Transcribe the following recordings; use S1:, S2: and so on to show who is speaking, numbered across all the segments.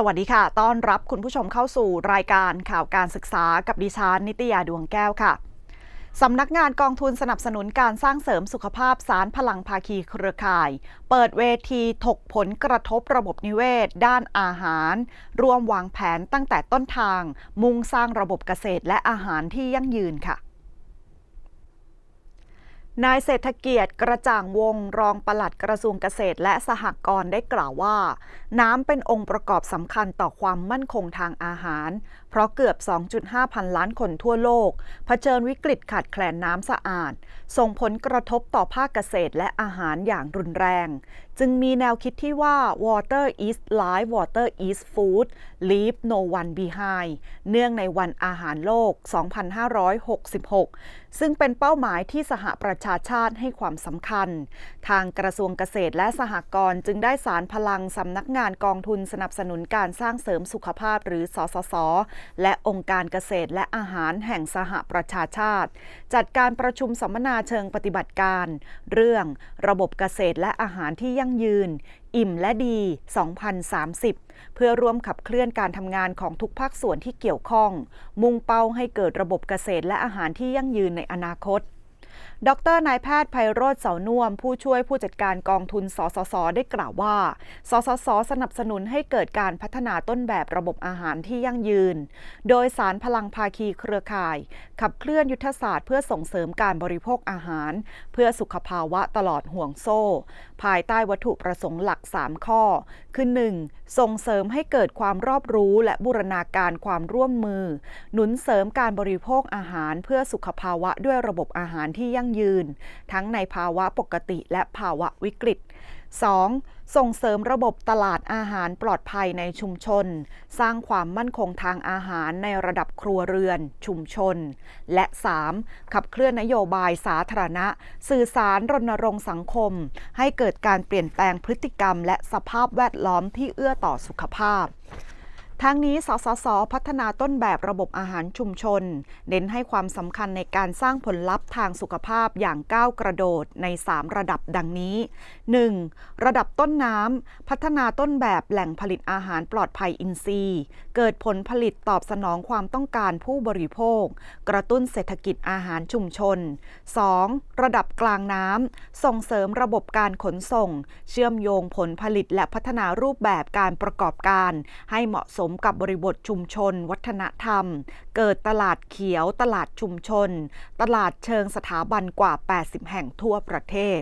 S1: สวัสดีค่ะ ต้อนรับคุณผู้ชมเข้าสู่รายการข่าวการศึกษากับดิฉันนิตยาดวงแก้วค่ะ สำนักงานกองทุนสนับสนุนการสร้างเสริมสุขภาพสารพลังภาคีเครือข่าย เปิดเวทีถกผลกระทบระบบนิเวศ ด้านอาหาร ร่วมวางแผนตั้งแต่ต้นทาง มุ่งสร้างระบบเกษตรและอาหารที่ยั่งยืนค่ะ นายเศรษฐเกียรติกระจ่างวงรองปลัดกระทรวงเกษตรและสหกรณ์ได้กล่าวว่า น้ำเป็นองค์ประกอบสำคัญต่อความมั่นคงทางอาหารเพราะเกือบ 2.5 พันล้านคนทั่วโลก เผชิญวิกฤตขาดแคลนน้ำสะอาด ส่งผลกระทบต่อภาคเกษตรและอาหารอย่างรุนแรง จึงมีแนวคิดที่ว่า water is life water is food leave no one behind เนื่องในวันอาหารโลก 2566 ซึ่งเป็นเป้าหมายที่สหประชาชาติให้ความสำคัญ ทางกระทรวงเกษตรและสหกรณ์จึงได้สารพลังสำนักงานกองทุนสนับสนุนการสร้างเสริมสุขภาพหรือสสสและองค์การเกษตรและอาหารแห่งสหประชาชาติ จัดการประชุมสัมมนาเชิงปฏิบัติการ เรื่องระบบเกษตรและอาหารที่ยั่งยืน อิ่มและดี 2030 เพื่อร่วมขับเคลื่อนการทำงานของทุกภาคส่วนที่เกี่ยวข้อง มุ่งเป้าให้เกิดระบบเกษตรและอาหารที่ยั่งยืนในอนาคต ดรนายแพทย์ไพโรธเสาน่วม ผู้ช่วยผู้จัดการกองทุนสสส ได้กล่าวว่า สสส สนับสนุนให้เกิดการพัฒนาต้นแบบระบบอาหารที่ยั่งยืน โดยสารพลังภาคีเครือข่าย ขับเคลื่อนยุทธศาสตร์เพื่อส่งเสริมการบริโภคอาหาร เพื่อสุขภาวะตลอดห่วงโซ่ ภายใต้วัตถุประสงค์หลัก 3 ข้อ คือ 1. ส่งเสริมให้เกิดความรอบรู้และบูรณาการความร่วมมือ หนุนเสริมการบริโภคอาหารเพื่อสุขภาวะด้วยระบบอาหารที่ยั่งยืน ทั้งในภาวะปกติและภาวะวิกฤต 2. ส่งเสริมระบบตลาดอาหารปลอดภัยในชุมชน สร้างความมั่นคงทางอาหารในระดับครัวเรือน ชุมชน และ 3. ขับเคลื่อนนโยบายสาธารณะ สื่อสารรณรงค์สังคม ให้เกิดการเปลี่ยนแปลงพฤติกรรมและสภาพแวดล้อมที่เอื้อต่อสุขภาพ ทั้งนี้ สสส พัฒนาต้นแบบระบบอาหารชุมชน เน้นให้ความสำคัญในการสร้างผลลัพธ์ทางสุขภาพอย่างก้าวกระโดดใน 3 ระดับดังนี้ 1. ระดับต้นน้ำ พัฒนาต้นแบบแหล่งผลิตอาหารปลอดภัยอินทรีย์ เกิดผลผลิตตอบสนองความต้องการผู้บริโภค กระตุ้นเศรษฐกิจอาหารชุมชน 2. ระดับกลางน้ำ ส่งเสริมระบบการขนส่ง เชื่อมโยงผลผลิตและพัฒนารูปแบบการประกอบการ ให้เหมาะสมกับบริบทชุมชน วัฒนธรรม เกิดตลาดเขียว ตลาดชุมชน ตลาดเชิงสถาบันกว่า 80 แห่งทั่วประเทศ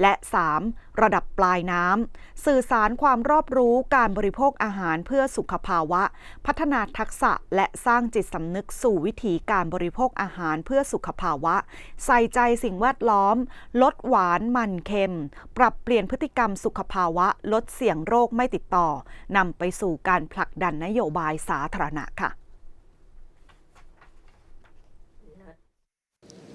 S1: และ 3. ระดับปลายน้ำสื่อสารความรอบรู้การบริโภคอาหารเพื่อสุขภาวะ พัฒนาทักษะและสร้างจิตสำนึกสู่วิถีการบริโภคอาหารเพื่อสุขภาวะ ใส่ใจสิ่งแวดล้อม ลดหวานมันเค็ม ปรับเปลี่ยนพฤติกรรมสุขภาวะ ลดเสี่ยงโรคไม่ติดต่อนำไปสู่การผลักดันนโยบายสาธารณะค่ะ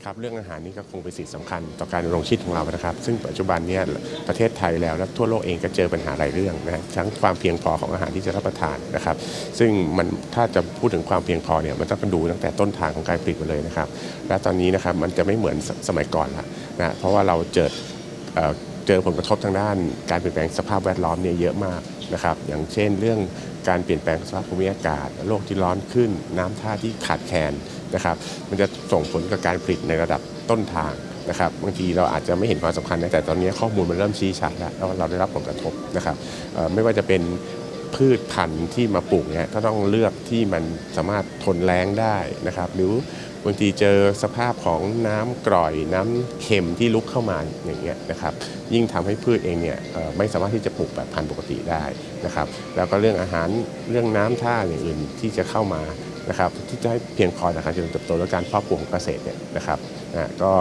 S2: ครับเรื่องอาหารนี่ก็คงเป็นสิ่งสำคัญต่อการดำรงชีพของเรานะครับ ซึ่งปัจจุบันนี่ยประเทศไทยแล้วและทั่วโลกเองก็เจอปัญหาหลายเรื่องนะทั้งความเพียงพอของอาหารที่จะรับประทานนะครับ ซึ่งมันถ้าจะพูดถึงความเพียงพอเนี่ยมันต้องดูตั้งแต่ต้นทางของการผลิตมาเลยนะครับ และตอนนี้นะครับมันจะไม่เหมือนสสมัยก่อนละนะเพราะว่าเราเจอเจอผลกระทบทางด้านการเปลี่ยนแปลงสภาพแวดล้อมเนี่ยเยอะมาก นะครับอย่างเช่นเรื่องการเปลี่ยนแปลงสภาพภูมิอากาศโลกที่ร้อนขึ้น น้ำท่าที่ขาดแคลนนะครับมันจะส่งผลกับการผลิตในระดับต้นทางนะครับบางทีเราอาจจะไม่เห็นความสำคัญนะแต่ตอนนี้ข้อมูลมันเริ่มชี้ชัดแล้วแล้วเราได้รับผลกระทบนะครับไม่ว่าจะเป็นพืชพันธุ์ที่มาปลูกเนี่ยก็ต้องเลือกที่มันสามารถทนแล้งได้นะครับ หรือ บางทีเจอสภาพของน้ำกร่อยน้ำเค็มที่ลุกเข้ามาอย่างเงี้ยนะครับยิ่งทำให้พืชเองเนี่ยไม่สามารถที่จะปลูกแบบพันธุ์ปกติได้นะครับแล้วก็เรื่องอาหารเรื่องน้ำท่าอย่างอื่นที่จะเข้ามานะครับที่จะให้เพียงพอต่อการเจริญเติบโตและการเพาะปลูกของเกษตรเนี่ยนะครับนะก็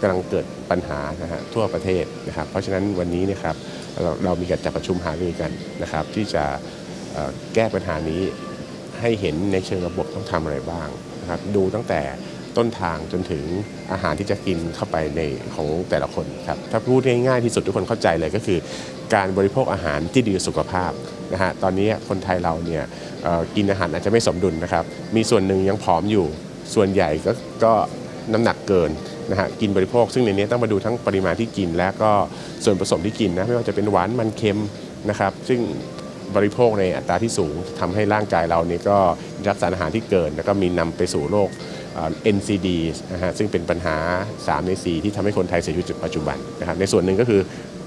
S2: กำลังเกิดปัญหานะฮะทั่วประเทศนะครับเพราะฉะนั้นวันนี้นยครับเราเรามีการจัดประชุมหารือกันนะครับที่จะแก้ปัญหานี้ให้เห็นในเชิงระบบต้องทำอะไรบ้าง นะครับดูตั้งแต่ต้นทางจนถึงอาหารที่จะกินเข้าไปในของแต่ละคนครับถ้าพูดง่ายๆที่สุดทุกคนเข้าใจเลยก็คือ การบริโภคอาหารที่ดีสุขภาพนะฮะตอนนี้คนไทยเราเนี่ยกินอาหารอาจจะไม่สมดุลนะครับ มีส่วนหนึ่งยังผอมอยู่ส่วนใหญ่ก็ก็น้ำหนักเกินนะฮะกินบริโภคซึ่งในนี้ต้องมาดูทั้งปริมาณที่กินและก็ส่วนผสมที่กินนะไม่ว่าจะเป็นหวานมันเค็มนะครับซึ่ง บริโภคในอัตราที่สูงทำให้ร่างกายเรานี่ก็รับสารอาหารที่เกิน แล้วก็มีนำไปสู่โรค NCD นะฮะซึ่งเป็นปัญหา 3 ใน 4 ที่ทำให้คนไทยเสียชีวิตจุดปัจจุบันนะครับในส่วนหนึ่งก็คือ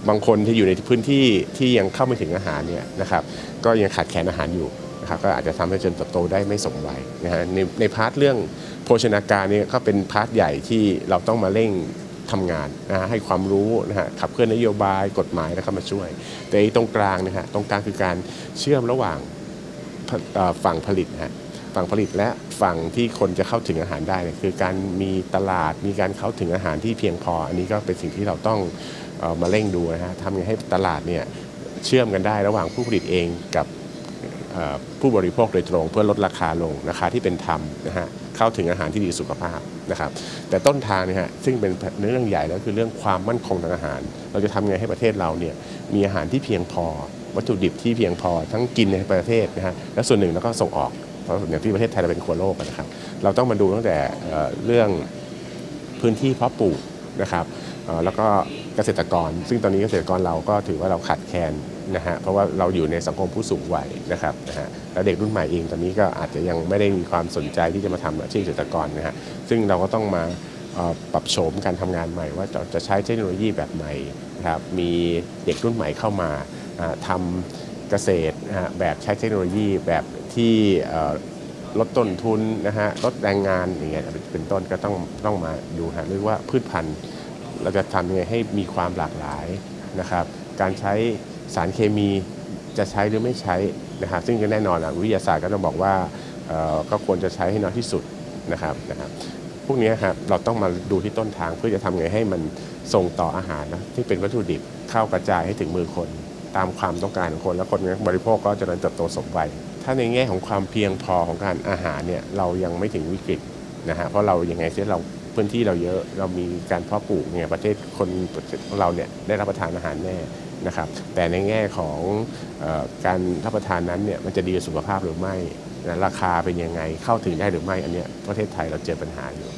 S2: บางคนที่อยู่ในพื้นที่ที่ยังเข้าไม่ถึงอาหารเนี่ยนะครับก็ยังขาดแคลนอาหารอยู่นะครับก็อาจจะทำให้เจริญเติบโตได้ไม่สมวัยนะฮะในในพาร์ทเรื่องโภชนาการเนี่ยก็เป็นพาร์ทใหญ่ที่เราต้องมาเร่ง ทำงานนะฮะให้ความรู้นะฮะขับเคลื่อนนโยบายกฎหมายนะครับมาช่วย แต่อ้ตรงกลางนะฮะตรงกลางคือการเชื่อมระหว่างฝั่งผลิตนะฮะฝั่งผลิตและฝั่งที่คนจะเข้าถึงอาหารได้เนี่ยคือการมีตลาดมีการเข้าถึงอาหารที่เพียงพอ อันนี้ก็เป็นสิ่งที่เราต้องมาเร่งดูนะฮะทำยังไงให้ตลาดเนี่ยเชื่อมกันได้ระหว่างผู้ผลิตเองกับผู้บริโภคโดยตรง เพื่อลดราคาลงราคาที่เป็นธรรมนะฮะ เข้าถึงอาหารที่ดีสุขภาพนะครับ แต่ต้นทางเนี่ยฮะซึ่งเป็นเรื่องใหญ่แล้วคือเรื่องความมั่นคงทางอาหาร เราจะทำไงให้ประเทศเราเนี่ยมีอาหารที่เพียงพอ วัตถุดิบที่เพียงพอทั้งกินในประเทศนะฮะและส่วนหนึ่งแล้วก็ส่งออกเพราะอย่างที่ประเทศไทยเราเป็นครัวโลกนะครับ เราต้องมาดูตั้งแต่เรื่องพื้นที่เพาะปลูกนะครับแล้วก็เกษตรกร ซึ่งตอนนี้เกษตรกรเราก็ถือว่าเราขาดแคลน นะฮะเพราะว่าเราอยู่ในสังคมผู้สูงวัยนะครับนะฮะแล้วเด็กรุ่นใหม่เองตอนนี้ก็อาจจะยังไม่ได้มีความสนใจที่จะมาทำอาชีพเกษตรกรนะฮะซึ่งเราก็ต้องมาปรับโฉมการทำงานใหม่ว่าจะจะใช้เทคโนโลยีแบบไหนนะครับมีเด็กรุ่นใหม่เข้ามาอ่าทำเกษตรนะฮะแบบใช้เทคโนโลยีแบบที่ลดต้นทุนนะฮะลดแรงงานอย่างเงี้ยเป็นต้นก็ต้องต้องมาดูฮะเรียกว่าพืชพันธุ์เราจะทำยังไงให้มีความหลากหลายนะครับ การใช้ สารเคมีจะใช้หรือไม่ใช้นะครับซึ่งก็แน่นอนอะวิทยาศาสตร์ก็ต้องบอกว่าก็ควรจะใช้ให้น้อยที่สุดนะครับนะครับพวกนี้ครับเราต้องมาดูที่ต้นทางเพื่อจะทำไงให้มันส่งต่ออาหารนะที่เป็นวัตถุดิบเข้ากระจายให้ถึงมือคน ตามความต้องการของคน แล้วคนบริโภคก็เจริญเติบโตสมวัยถ้าในแง่ของความเพียงพอของการอาหารเนี่ยเรายังไม่ถึงวิกฤตนะฮะเพราะเรายังไงเสียเรา พื้นที่เราเยอะเรามีการเพาะปลูกเนี่ยประเทศคนของเราเนี่ยได้รับประทานอาหารแน่นะครับแต่ในแง่ของออการรับประทานนั้นเนี่ยมันจะดีกับสุขภาพหรือไม่นะราคาเป็นยังไงเข้าถึงได้หรือไม่อันเนี้ยประเทศไทยเราเจอปัญหาอยู่